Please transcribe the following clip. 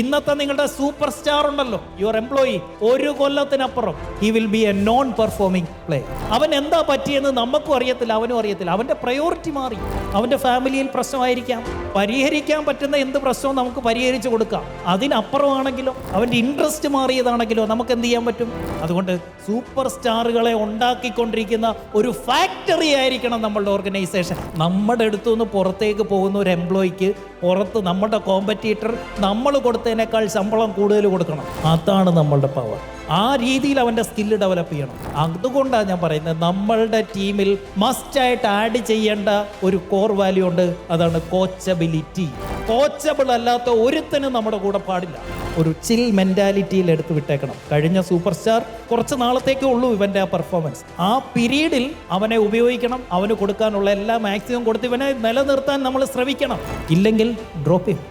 ഇന്നത്തെ നിങ്ങളുടെ super star ഉണ്ടല്ലോ. യുവർ എംപ്ലോയി ഒരു കൊല്ലത്തിനപ്പുറം. He will be a non performing play അവൻ എന്താ പറ്റിയെന്ന് നമുക്കും അറിയത്തില്ല അവനും അറിയത്തില്ല. അവന്റെ പ്രയോറിറ്റി മാറി. അവന്റെ ഫാമിലിയിൽ പ്രശ്നമായിരിക്കാം. പരിഹരിക്കാൻ പറ്റുന്ന എന്ത് പ്രശ്നവും നമുക്ക് പരിഹരിച്ചു കൊടുക്കാം. അതിനപ്പുറമാണെങ്കിലോ അവന്റെ ഇൻട്രസ്റ്റ് മാറിയതാണെങ്കിലോ നമുക്ക് എന്ത് ചെയ്യാൻ പറ്റും? അതുകൊണ്ട് സൂപ്പർ സ്റ്റാറുകളെ ഉണ്ടാക്കിക്കൊണ്ടിരിക്കുന്ന ഒരു ഫാക്ടറി ആയിരിക്കണം നമ്മളുടെ ഓർഗനൈസേഷൻ നമ്മുടെ അടുത്തു നിന്ന് പുറത്തേക്ക് പോകുന്ന ഒരു എംപ്ലോയിക്ക് പുറത്ത് നമ്മുടെ കോമ്പറ്റീറ്റർ നമ്മൾ കൊടുത്തതിനേക്കാൾ ശമ്പളം കൂടുതൽ കൊടുക്കണം. അതാണ് നമ്മളുടെ പവർ ആ രീതിയിൽ അവന്റെ സ്കില്ല് ഡെവലപ്പ് ചെയ്യണം. അതുകൊണ്ടാണ് ഞാൻ പറയുന്നത് നമ്മളുടെ ടീമിൽ മസ്റ്റായിട്ട് ആഡ് ചെയ്യേണ്ട ഒരു കോർ വാല്യൂ ഉണ്ട്. അതാണ് കോച്ചബിലിറ്റി കോച്ചബിൾ അല്ലാത്ത ഒരുത്തനും നമ്മുടെ കൂടെ പാടില്ല. ഒരു ചിൽ മെന്റാലിറ്റിയിൽ എടുത്തു വിട്ടേക്കണം. കഴിഞ്ഞ സൂപ്പർ സ്റ്റാർ കുറച്ച് നാളത്തേക്കേ ഉള്ളൂ ഇവന്റെ ആ പെർഫോമൻസ് ആ പീരീഡിൽ അവനെ ഉപയോഗിക്കണം. അവന് കൊടുക്കാനുള്ള എല്ലാ മാക്സിമം കൊടുത്ത് ഇവനെ നിലനിർത്താൻ നമ്മൾ ശ്രമിക്കണം. ഇല്ലെങ്കിൽ ഡ്രോപ്പ് ചെയ്യും